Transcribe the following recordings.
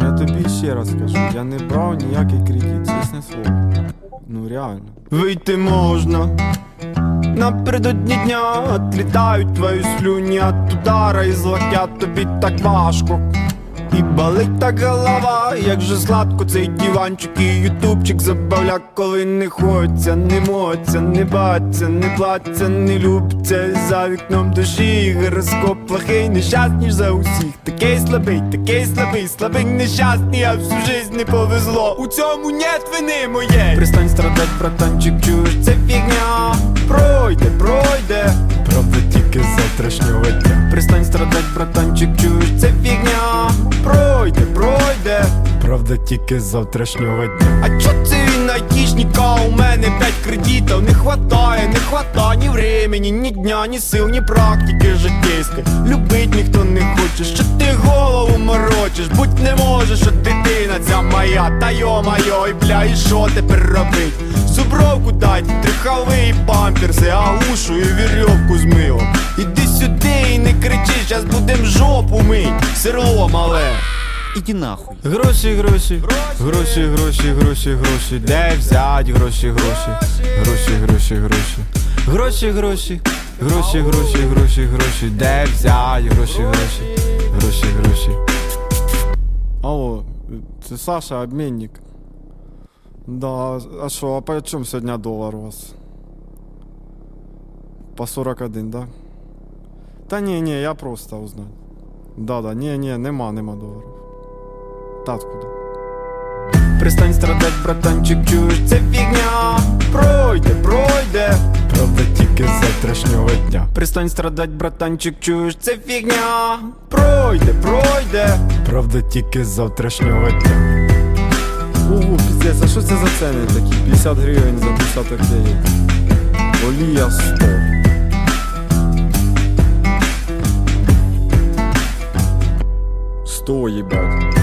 Мам, я тобі ще раз скажу, я не брав ніякий кредит, чесне слово. Ну реально. Вийти можна. Напередодні дня отлітають твої слюні от удара і злотять тобі так важко. І болить так голова, як же сладко цей диванчик і ютубчик забавляк, коли не хочеться, не моться, не баться, не платься, не любиться За вікном душі гороскоп плохий, нещасний за усіх. Такий слабий, такий слабий, слабий, нещасний, а всю жизнь не повезло. У цьому нет вини моєї. Пристань страдать, братанчик, чуєш, це фігня. Пройде, пройде, правда тільки завтрашнього дня. Пристань страдать, братанчик, чуєш, це фігня. Пройде, пройде, правда тільки завтрашнього дня. А чо це він айтішніка? У мене п'ять кредитів. Не хватає, не хватає ні времени, ні дня, ні сил, ні практики житейської. Любить ніхто не хоче, що ти голову морочиш. Будь не можеш, що дитина ця моя, та йо-майо, і бля, і що тепер робить? цубровку дать, трихавий памперси, а ушу і вірьовку з милом. Іди сюди і не кричи, зараз будем жопу мить, сирло мале. Іди нахуй. Гроші, гроші, гроші, гроші, гроші, гроші. Де взять гроші, гроші, гроші, гроші, гроші. Гроші, гроші, гроші, гроші, гроші, гроші. Де взять гроші, гроші, гроші, гроші. Алло, це Саша, обмінник. Да, а що, а по чому сьогодні долар у вас? По 41, да? Та ні, ні, я просто узнаю. Да, да, ні, ні, нема, нема доларів. Та откуда? Пристань страдать, братанчик, чуєш, це фігня Пройде, пройде Правда тільки з завтрашнього дня Пристань страдать, братанчик, чуєш, це фігня Пройде, пройде Правда тільки з завтрашнього дня Ого, піздець, а що це за ціни такі? 50 гривень за десяток яєць Олія 100 Сто, їбать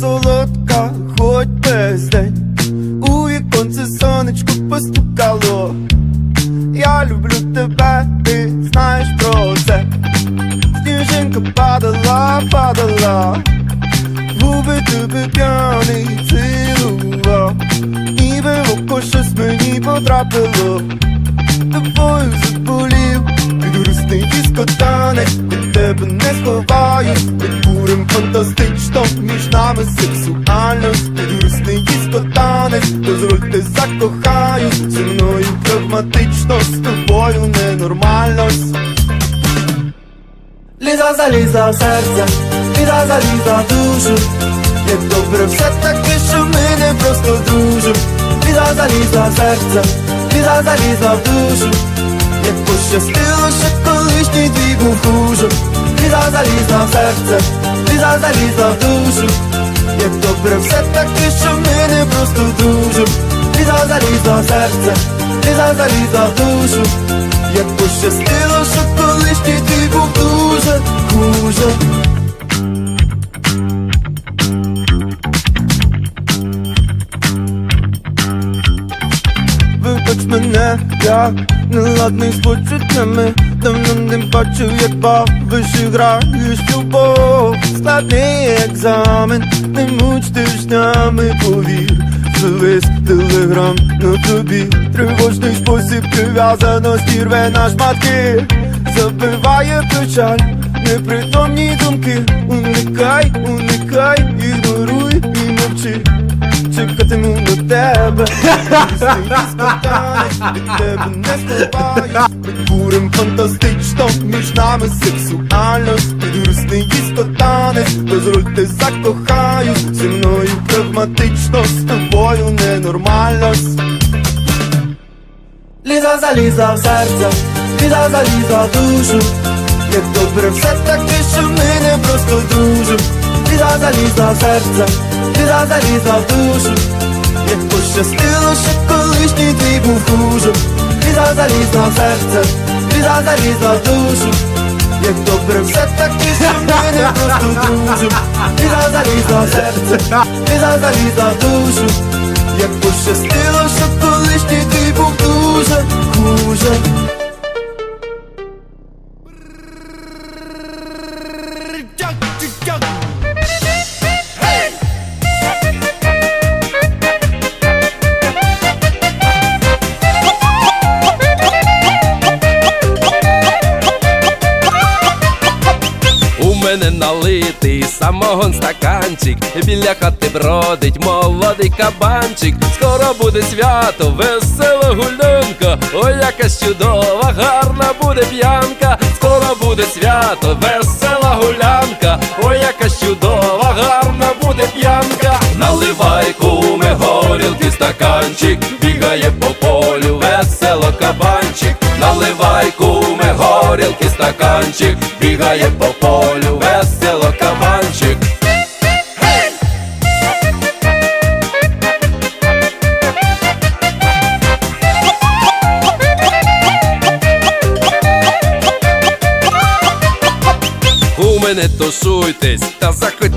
солодка, хоч без день. У віконце сонечко постукало. Я люблю тебе, ти знаєш про це. Сніжинка падала, падала. Губи тебе п'яний цілував Ніби в око щось мені потрапило Тобою заболів Підрусний дискотанець Від тебе не сховаюсь Під бурем фантастично. Між нами сексуальність Підрусний дискотанець Дозвольте закохаюсь Зі мною прагматично З тобою ненормальність Ліза заліза в серце, ліза заліза в душу. Як добре все таки, що ми не просто дружим Ліза заліза в серце, ліза заліза в душу Як пощастило, що колишній твій був хуже. Ліза заліза в серце, ліза заліза в душу. Як добре все таки, що ми не просто дружим Ліза заліза в серце, ліза заліза в душу. Як пощастило, що колишній твій був дуже хуже мене, я неладний з почуттями. Давно не бачив, як бавиш і граєш любов Складний екзамен, не муч тижнями, повір. Завис телеграм на тобі. Тривожний спосіб прив'язаності рве на шматки. Забиває печаль, непритомні думки. Уникай, уникай, ігноруй і мовчи Чекатиму на тебе від тебе. Не сховаюсь Під фантастично, між нами сексуальність Підрусний дискотанець, дозвольте закохаюсь. Зі мною прагматично, з тобою ненормальність Ліза заліза в серце, ліза заліза в душу. Як добре все таки, що ми не просто дружим Ліза заліза в серце, ліза заліза в душу. Як пощастило, що колишній твій був хуже Ліза заліза в серце, ліза заліза в душу. Як добре все таки, що ми не просто дружим Ліза заліза в серце, ліза заліза в душу. Як пощастило, що колишній ти був дуже хуже біля хати бродить молодий кабанчик. Скоро буде свято, весела гулянка, ой, яка чудова, гарна буде п'янка. Скоро буде свято, весела гулянка, ой, яка чудова, гарна буде п'янка. Наливай куме горілки стаканчик, бігає по полю, весело кабанчик. Наливай куме горілки стаканчик, бігає по полю,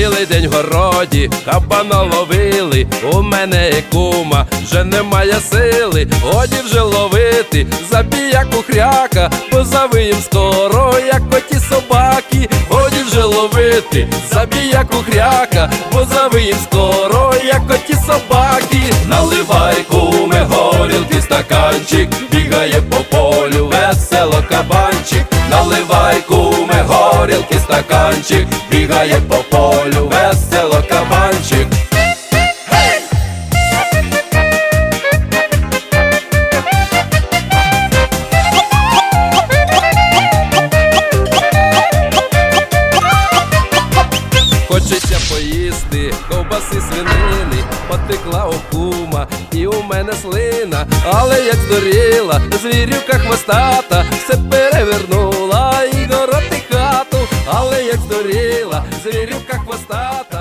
Цілий день в городі кабана ловили, у мене є кума, вже немає сили, годі вже ловити, забіяку хряка, позавиєм скоро, як коті собаки, годі вже ловити, забіяку хряка, позавиєм скоро, як коті собаки, наливай куме горілки стаканчик, бігає по полю, весело кабанчик, наливай куме горілки стаканчик, бігає по полю, весело кабанчик. Хочеться поїсти, ковбаси свинини, потекла окума, і у мене слина, але як здоріла, звірюка хвостата, все перевернула але як здоріла, звірюка хвостата,